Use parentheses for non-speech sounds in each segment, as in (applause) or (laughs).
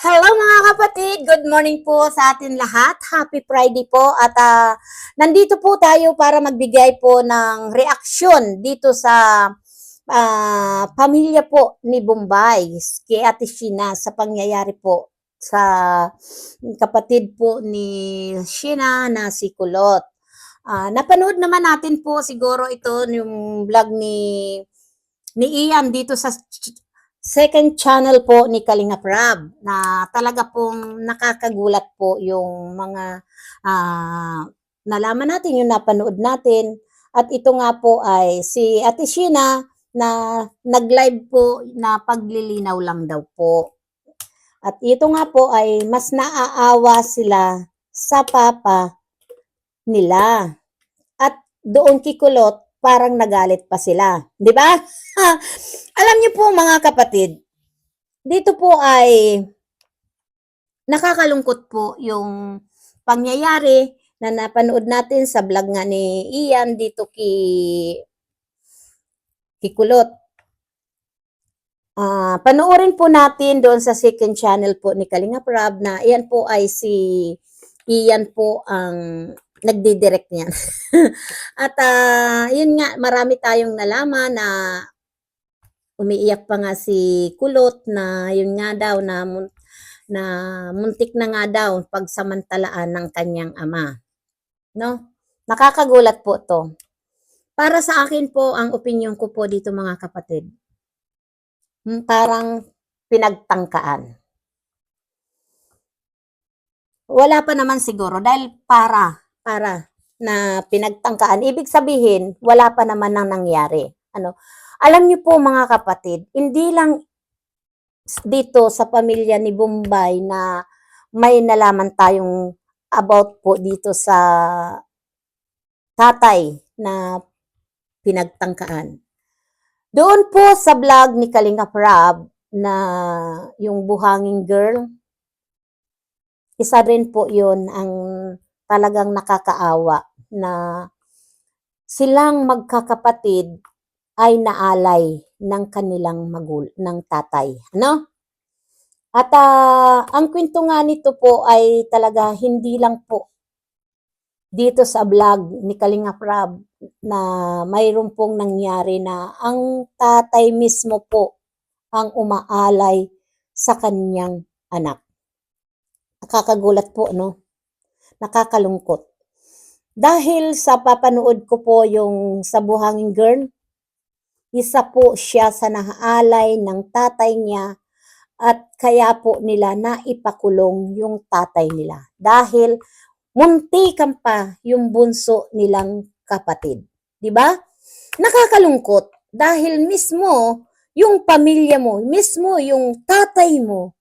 Hello mga kapatid! Good morning po sa atin lahat. Happy Friday po at ah, nandito po tayo para magbigay po ng reaksyon dito sa ah, pamilya po ni Bombay kay Ate Sheena sa pangyayari po sa kapatid po ni Sheena na si Kulot. Ah, napanood naman natin po siguro ito yung vlog ni ni Ian dito sa second channel po ni Kalinga Prab na talaga pong nakakagulat po yung mga ah, nalaman natin, yung napanood natin. At ito nga po ay si Ate Sheena na nag-live po na paglilinaw lang daw po. At ito nga po ay mas naaawa sila sa papa nila. At doon kikulot, parang nagalit pa sila. Di ba? (laughs) Alam niyo po mga kapatid, dito po ay nakakalungkot po yung pangyayari na napanood natin sa vlog nga ni Ian dito ki Kikulot. Ah, panoorin po natin doon sa second channel po ni Kalinga Prab na iyan po ay si Ian po ang nagdidirect niyan. (laughs) At ah, yun nga, marami tayong nalaman na umiiyak pa nga si Kulot na yun nga daw na na muntik na nga daw pagsamantalaan ng kanyang ama. No? Nakakagulat po to. Para sa akin po, ang opinion ko po dito mga kapatid, hmm, parang pinagtangkaan. Wala pa naman siguro dahil para, para na pinagtangkaan. Ibig sabihin, wala pa naman nang nangyari. Ano? Alam niyo po mga kapatid, hindi lang dito sa pamilya ni Bombay na may nalaman tayong about po dito sa tatay na pinagtangkaan. Doon po sa vlog ni Kalinga Prab na yung buhanging girl, isa rin po yun ang talagang nakakaawa na silang magkakapatid ay naalay ng kanilang magul ng tatay, ano? At ah, ang kwento nga nito po ay talaga hindi lang po dito sa vlog ni Kalinga Prab na mayroon pong nangyari na ang tatay mismo po ang umaalay sa kanyang anak. Nakakagulat po, no? Nakakalungkot. Dahil sa papanood ko po yung sa Buhangin Girl, isa po siya sa nahaalay ng tatay niya at kaya po nila naipakulong yung tatay nila. Dahil muntikan pa yung bunso nilang kapatid. Di ba? Nakakalungkot dahil mismo yung pamilya mo, mismo yung tatay mo,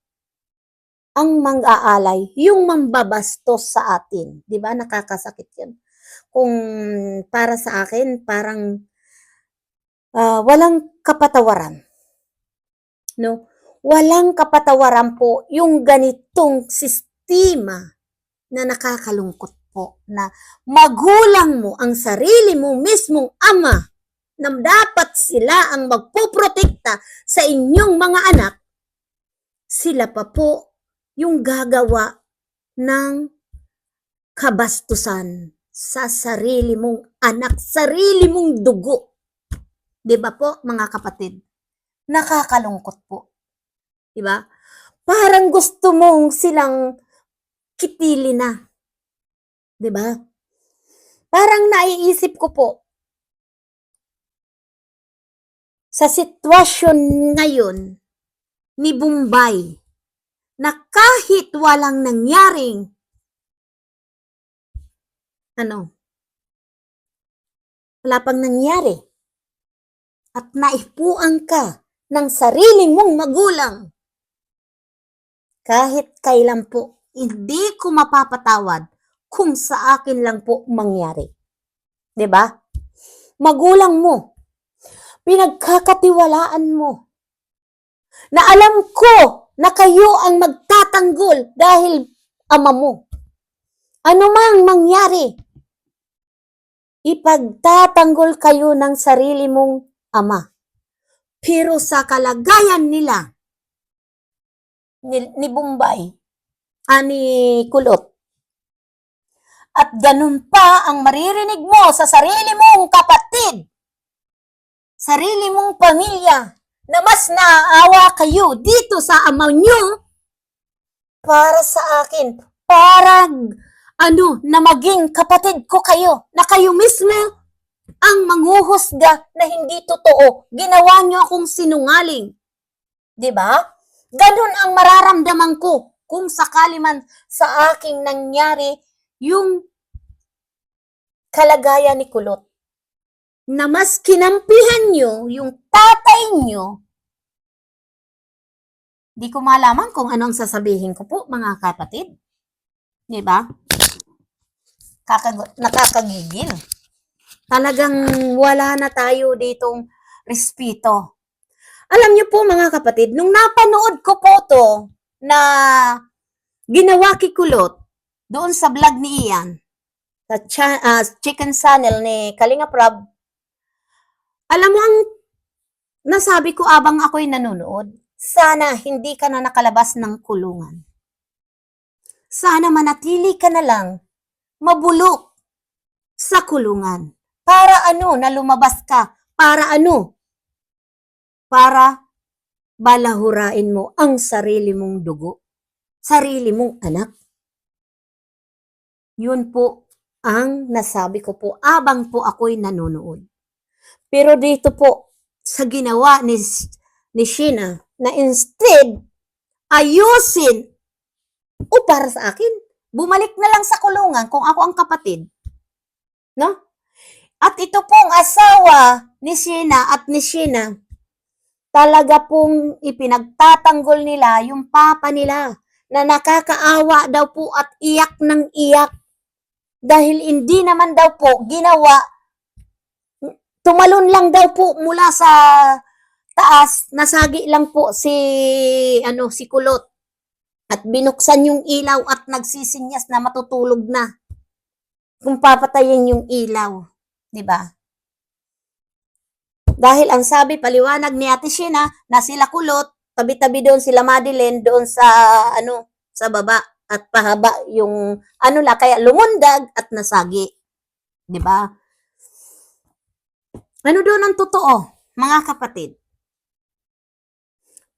ang mang-aalay, yung mambabastos sa atin. Di ba? Nakakasakit yun. Kung para sa akin, parang ah, walang kapatawaran. No? Walang kapatawaran po yung ganitong sistema na nakakalungkot po na magulang mo ang sarili mo mismong ama na dapat sila ang magpoprotekta sa inyong mga anak, sila pa po yung gagawa ng kabastusan sa sarili mong anak, sarili mong dugo. 'Di ba po, mga kapatid? Nakakalungkot po. 'Di ba? Parang gusto mong silang kitili na. 'Di ba? Parang naiisip ko po sa sitwasyon ngayon ni Bombay na kahit walang nangyaring ano, wala pang nangyari at naipuan ka ng sariling mong magulang. Kahit kailan po, hindi ko mapapatawad kung sa akin lang po mangyari. ba? Magulang mo, pinagkakatiwalaan mo, na alam ko na kayo ang magtatanggol dahil ama mo. Ano mang mangyari, ipagtatanggol kayo ng sarili mong ama. Pero sa kalagayan nila, ni, ni Bombay, ah, ni Kulot. At ganun pa ang maririnig mo sa sarili mong kapatid, sarili mong pamilya, na mas naaawa kayo dito sa ama nyo para sa akin, para ano, na maging kapatid ko kayo, na kayo mismo ang manghuhusga na hindi totoo. Ginawa nyo akong sinungaling. ba? Ganun ang mararamdaman ko kung sakali man sa aking nangyari yung kalagayan ni Kulot. Na mas kinampihan nyo yung tatay nyo. Di ko malaman kung ano ang sasabihin ko po, mga kapatid. 'Di ba? Kakag- nakakagigil. Talagang wala na tayo ditong respeto. Alam niyo po mga kapatid, nung napanood ko po to na ginawa kikulot doon sa vlog ni Ian, sa cha- ah, chicken channel ni Kalinga Prab, alam mo ang nasabi ko abang ako'y nanonood, sana hindi ka na nakalabas ng kulungan. Sana manatili ka na lang mabulok sa kulungan. Para ano na lumabas ka? Para ano? Para balahurain mo ang sarili mong dugo. Sarili mong anak. Yun po ang nasabi ko po abang po ako'y nanonood. Pero dito po, sa ginawa ni, ni Sheena, na instead, ayusin, o para sa akin, bumalik na lang sa kulungan kung ako ang kapatid. No? At ito pong asawa ni Sheena at ni Sheena, talaga pong ipinagtatanggol nila yung papa nila na nakakaawa daw po at iyak ng iyak. Dahil hindi naman daw po ginawa, tumalon lang daw po mula sa taas, nasagi lang po si, ano, si Kulot. At binuksan yung ilaw at nagsisinyas na matutulog na. Kung papatayin yung ilaw. 'di ba? Dahil ang sabi paliwanag ni Ate Sheena na sila kulot, tabi-tabi doon sila Madeline doon sa ano sa baba at pahaba yung ano la kaya lumundag at nasagi. 'Di ba? Ano doon ang totoo, mga kapatid?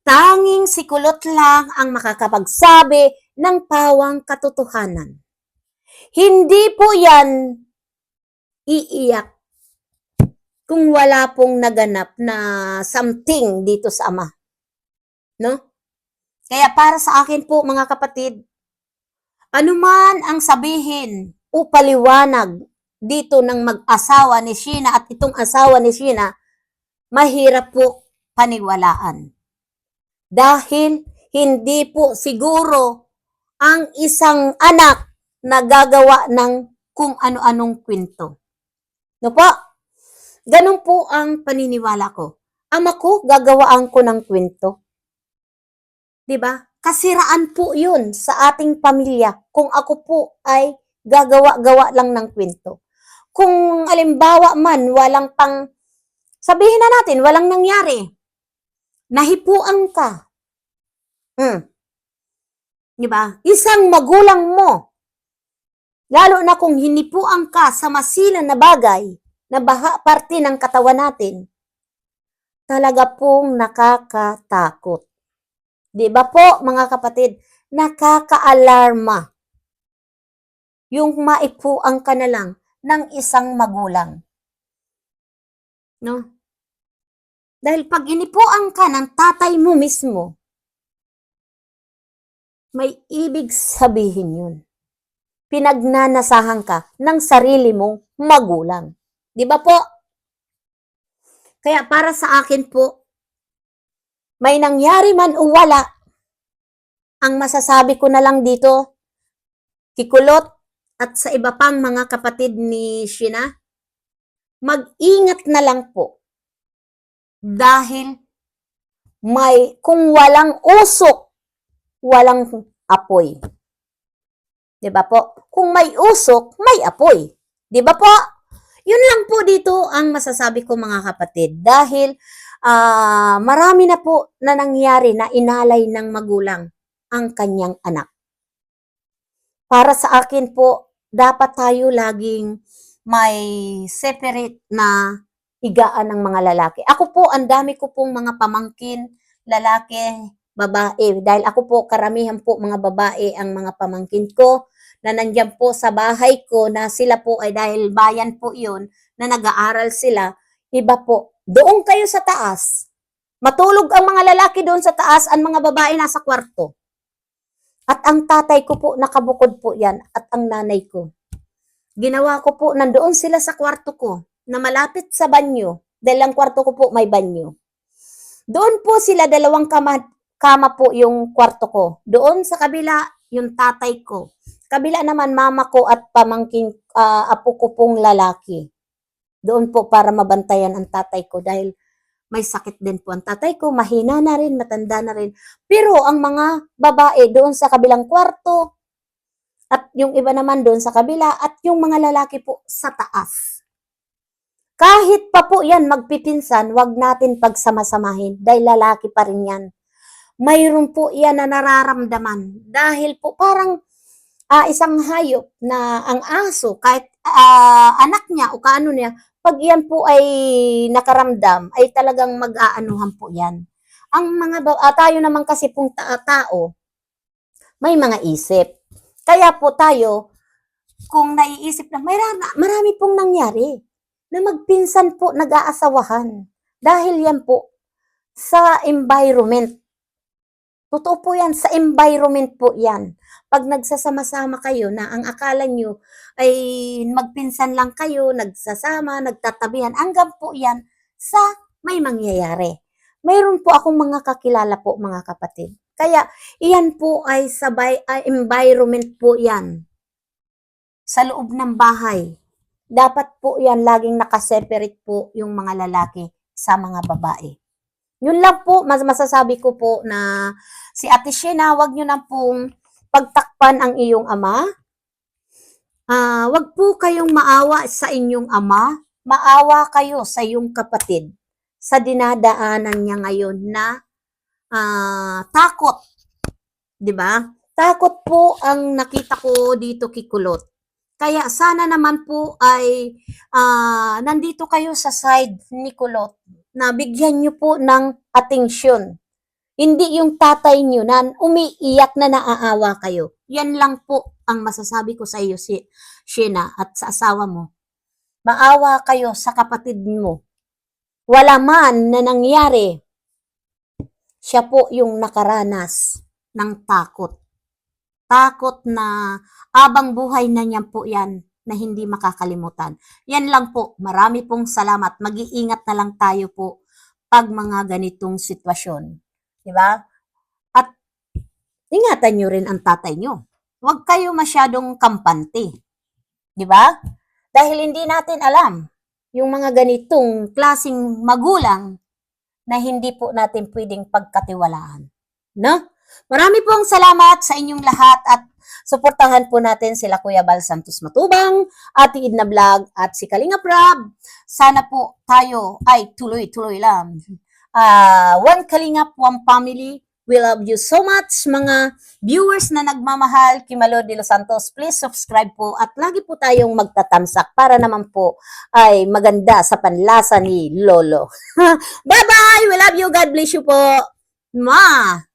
Tanging si kulot lang ang makakapagsabi ng pawang katotohanan. Hindi po yan iiyak kung wala pong naganap na something dito sa ama. No? Kaya para sa akin po mga kapatid, anuman ang sabihin o paliwanag dito ng mag-asawa ni Sheena at itong asawa ni Sheena, mahirap po paniwalaan. Dahil hindi po siguro ang isang anak na gagawa ng kung ano-anong kwento. No po? Ganun po ang paniniwala ko. Ama ko, gagawaan ko ng kwento. 'Di ba? Kasiraan po 'yun sa ating pamilya kung ako po ay gagawa-gawa lang ng kwento. Kung alimbawa man walang pang sabihin na natin walang nangyari. Nahipuan ka. Hmm. 'Di ba? Isang magulang mo Lalo na kung hinipuan ka sa masilan na bagay na baha parte ng katawan natin, talaga pong nakakatakot. Di ba po, mga kapatid? Nakakaalarma. Yung maipuan ka na lang ng isang magulang. No? Dahil pag inipuan ka ng tatay mo mismo, may ibig sabihin yun pinagnanasahan ka ng sarili mong magulang. Di ba po? Kaya para sa akin po, may nangyari man o wala, ang masasabi ko na lang dito, kikulot at sa iba pang mga kapatid ni Shina, mag-ingat na lang po. Dahil may, kung walang usok, walang apoy. 'Di ba po? Kung may usok, may apoy. 'Di ba po? Yun lang po dito ang masasabi ko mga kapatid dahil ah, marami na po na nangyari na inalay ng magulang. ang kanyang anak. Para sa akin po, dapat tayo laging may separate na higaan ng mga lalaki. Ako po, ang dami ko pong mga pamangkin, lalaki, babae. Dahil ako po, karamihan po mga babae ang mga pamangkin ko na nandyan po sa bahay ko na sila po ay dahil bayan po yun na nag-aaral sila. Iba po, doon kayo sa taas. Matulog ang mga lalaki doon sa taas, ang mga babae nasa kwarto. At ang tatay ko po, nakabukod po yan, at ang nanay ko. Ginawa ko po, nandoon sila sa kwarto ko, na malapit sa banyo, dahil ang kwarto ko po may banyo. Doon po sila, dalawang kama, kama po yung kwarto ko. Doon sa kabila, yung tatay ko. Kabila naman, mama ko at pamangkin, ah, apo ko pong lalaki. Doon po para mabantayan ang tatay ko dahil may sakit din po ang tatay ko, mahina na rin, matanda na rin. Pero ang mga babae doon sa kabilang kwarto, at yung iba naman doon sa kabila, at yung mga lalaki po sa taas. Kahit pa po yan magpipinsan, wag natin pagsamasamahin dahil lalaki pa rin yan. Mayroon po yan na nararamdaman dahil po parang ah, isang hayop na ang aso, kahit ah, anak niya o kaano niya, pag yan po ay nakaramdam, ay talagang mag-aanuhan po yan. Ang mga ah, tayo naman kasi pong ta- tao, may mga isip. Kaya po tayo, kung naiisip na, marami, marami pong nangyari na magpinsan po nag-aasawahan. Dahil yan po sa environment. Totoo po yan, sa environment po yan. Pag nagsasama-sama kayo na ang akala nyo ay magpinsan lang kayo, nagsasama, nagtatabihan, hanggang po yan sa may mangyayari. Mayroon po akong mga kakilala po, mga kapatid. Kaya, iyan po ay sa bay- ay environment po yan. Sa loob ng bahay. Dapat po yan, laging nakaseparate po yung mga lalaki sa mga babae. Yun lang po, mas masasabi ko po na si Ate Shena, wag nyo na pong pagtakpan ang iyong ama. Ah, wag po kayong maawa sa inyong ama. Maawa kayo sa iyong kapatid sa dinadaanan niya ngayon na ah, takot. 'Di ba? Takot po ang nakita ko dito kay Kulot. Kaya sana naman po ay ah, nandito kayo sa side ni Kulot na bigyan niyo po ng atensyon. Hindi yung tatay niyo na umiiyak na naaawa kayo. Yan lang po ang masasabi ko sa iyo, si Shena, at sa asawa mo. Maawa kayo sa kapatid mo. Wala man na nangyari, siya po yung nakaranas ng takot. Takot na abang buhay na niyan po yan na hindi makakalimutan. Yan lang po. Marami pong salamat. Mag-iingat na lang tayo po pag mga ganitong sitwasyon. Di ba? At ingatan nyo rin ang tatay nyo. Huwag kayo masyadong kampante. Di ba? Dahil hindi natin alam yung mga ganitong klasing magulang na hindi po natin pwedeng pagkatiwalaan. No? Marami pong salamat sa inyong lahat at suportahan po natin sila Kuya Bal Santos Matubang, Ate Idna Vlog at si Kalinga Prab. Sana po tayo ay tuloy-tuloy lang. Ah, one Kalingap, one family. We love you so much mga viewers na nagmamahal kay Malo de los Santos. Please subscribe po at lagi po tayong magtatamsak para naman po ay maganda sa panlasa ni Lolo. (laughs) Bye-bye! We love you. God bless you po. Ma!